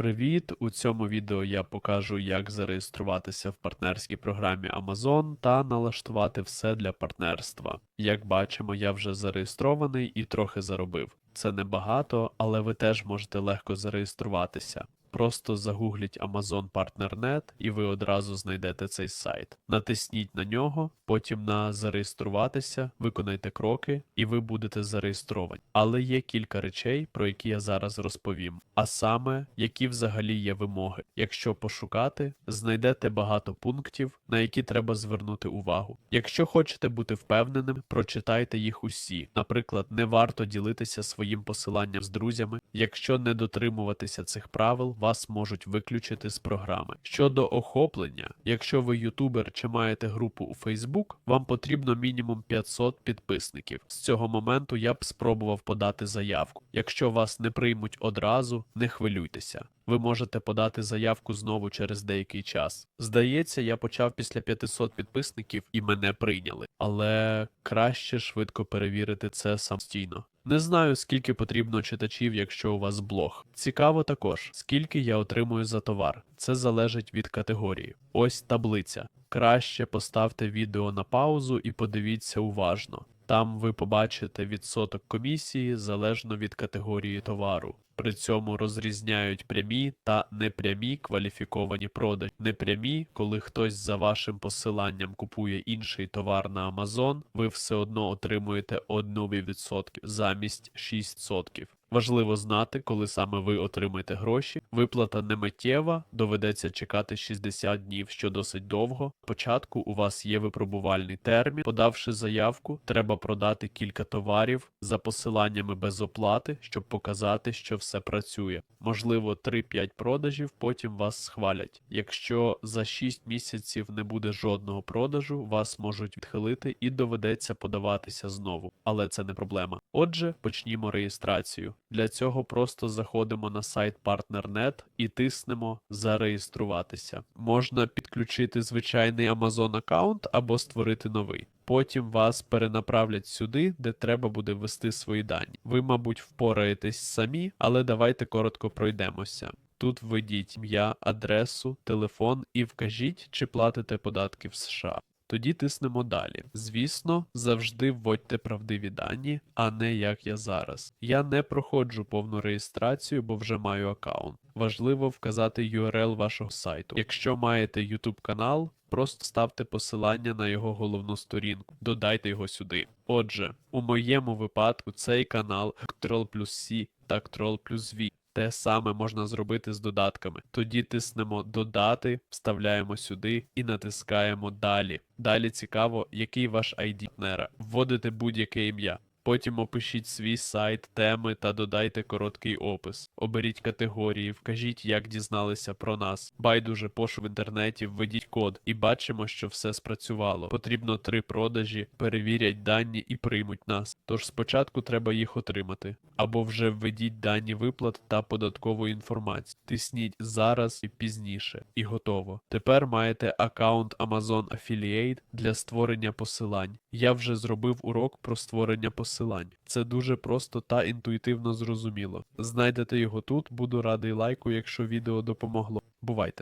Привіт! У цьому відео я покажу, як зареєструватися в партнерській програмі Amazon та налаштувати все для партнерства. Як бачимо, я вже зареєстрований і трохи заробив. Це небагато, але ви теж можете легко зареєструватися. Просто загугліть Amazon PartnerNet і ви одразу знайдете цей сайт. Натисніть на нього, потім на зареєструватися, виконайте кроки, і ви будете зареєстровані. Але є кілька речей, про які я зараз розповім. А саме, які взагалі є вимоги. Якщо пошукати, знайдете багато пунктів, на які треба звернути увагу. Якщо хочете бути впевненим, прочитайте їх усі. Наприклад, не варто ділитися своїм посиланням з друзями. Якщо не дотримуватися цих правил, вас можуть виключити з програми. Щодо охоплення, якщо ви ютубер чи маєте групу у Facebook, вам потрібно мінімум 500 підписників. З цього моменту я б спробував подати заявку. Якщо вас не приймуть одразу, не хвилюйтеся. Ви можете подати заявку знову через деякий час. Здається, я почав після 500 підписників і мене прийняли, але краще швидко перевірити це самостійно. Не знаю, скільки потрібно читачів, якщо у вас блог. Цікаво також, скільки я отримую за товар. Це залежить від категорії. Ось таблиця. Краще поставте відео на паузу і подивіться уважно. Там ви побачите відсоток комісії залежно від категорії товару. При цьому розрізняють прямі та непрямі кваліфіковані продажі. Непрямі, коли хтось за вашим посиланням купує інший товар на Amazon, ви все одно отримуєте 1% замість 6%. Важливо знати, коли саме ви отримаєте гроші. Виплата не миттєва, доведеться чекати 60 днів, що досить довго. Спочатку у вас є випробувальний термін. Подавши заявку, треба продати кілька товарів за посиланнями без оплати, щоб показати, що все працює. Можливо, 3-5 продажів, потім вас схвалять. Якщо за 6 місяців не буде жодного продажу, вас можуть відхилити і доведеться подаватися знову. Але це не проблема. Отже, почнімо реєстрацію. Для цього просто заходимо на сайт PartnerNet і тиснемо Зареєструватися. Можна підключити звичайний Amazon аккаунт або створити новий. Потім вас перенаправлять сюди, де треба буде ввести свої дані. Ви, мабуть, впораєтесь самі, але давайте коротко пройдемося. Тут введіть ім'я, адресу, телефон і вкажіть, чи платите податки в США. Тоді тиснемо далі. Звісно, завжди вводьте правдиві дані, а не як я зараз. Я не проходжу повну реєстрацію, бо вже маю аккаунт. Важливо вказати URL вашого сайту. Якщо маєте YouTube канал, просто ставте посилання на його головну сторінку, додайте його сюди. Отже, у моєму випадку цей канал Ctrl плюс C та Ctrl плюс V. Те саме можна зробити з додатками. Тоді тиснемо Додати, вставляємо сюди і натискаємо Далі. Далі цікаво, який ваш ID партнера. Вводите будь-яке ім'я. Потім опишіть свій сайт, теми та додайте короткий опис. Оберіть категорії, вкажіть, як дізналися про нас. Байдуже пошук в інтернеті, введіть код і бачимо, що все спрацювало. Потрібно три продажі, перевірять дані і приймуть нас. Тож спочатку треба їх отримати. Або вже введіть дані виплат та податкову інформацію. Тисніть зараз і пізніше. І готово. Тепер маєте аккаунт Amazon Affiliate для створення посилань. Я вже зробив урок про створення посилань. Це дуже просто та інтуїтивно зрозуміло. Знайдете його тут, буду радий лайку, якщо відео допомогло. Бувайте!